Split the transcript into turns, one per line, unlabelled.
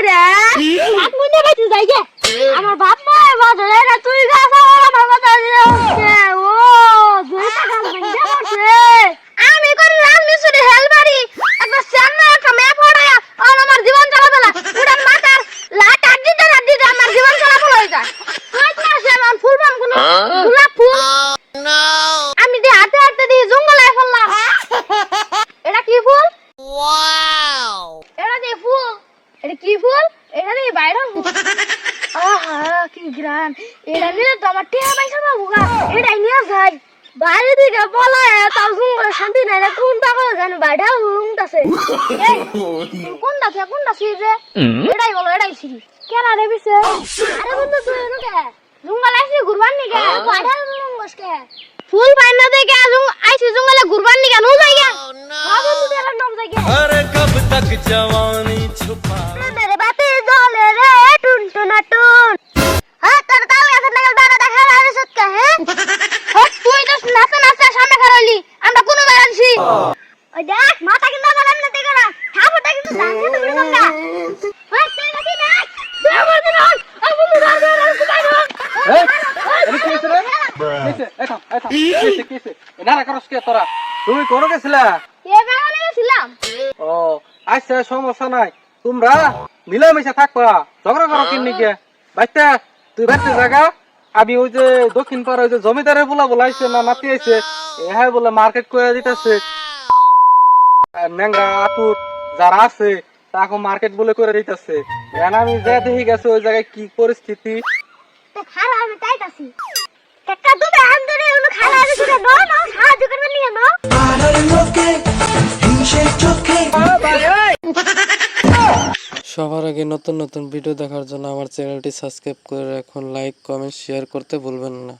রে হাত মুন্দে বাইতে যাই গে। আমার বাপ মা বাজারে না তুই গাছ আমার বাবা দাদি ও দুইটা জীবন চলা কি ফুল? এটা নাকি বাইরে কি গ্রান এটা নিয়ে তো আমার টেহা পাইছে না বুকা এটাই নিয়ে যাই। বাইরে দিকে শান্তি নাই কোনটা করে জানি? বাইরে হুংটাছে কোনটা থেকে কোনটা সিরি রে এটাই বলো এটাই সিরি কেন রে বিছে আরে বন্ধু তুই এনো কে? আইছি ঘুরবার নি কে? বাইরে কে? ফুল বাইনা দেখে আইছি জুঙ্গলে ঘুরবার নি কে? নো যাই গে। oh, বাবা তুই এর নাম যাই গে।
আগ
জওয়ানি
ছুপা।
মেরে বাতি জ্বলে রে টুনটুন টুন। হ্যাঁ তোর তাও এখন লাগল দাদা দেখা আর সুতকা হ্যাঁ
তুই তো নাচা নাচা সামনে খারাইলি আমরা কোনো বার আনছি।
ওই দেখ মাথা কিন্তু আমার এমনি দেখে না ঠাকুরটা কিন্তু জানছে তো বিড়ি কমটা
তুমি কোন গেছিলা? ও আচ্ছা সমস্যা নাই। তোমরা মিলামিশা থাকবা ঝগড়া করো কিন্নি গে বাইতে তুই বাইতে জায়গা আমি ওই যে দক্ষিণ পাড়া ওই যে জমিদারের বলা বলাইছে না নাতি আইছে হ্যাঁ বলে মার্কেট করে দিতেছে। ন্যাংরা আতুর যারা আছে তাকে মার্কেট বলে করে দিতেছে। এখন আমি যে দেখি গেছে ওই জায়গায় কি পরিস্থিতি?
তো খালা আমি তাইতাছি কাকা দুবে আন্দরে উনি
সবার আগে নতুন নতুন ভিডিও দেখার জন্য আমার চ্যানেলটি সাবস্ক্রাইব করে রাখুন লাইক কমেন্ট শেয়ার করতে ভুলবেন না।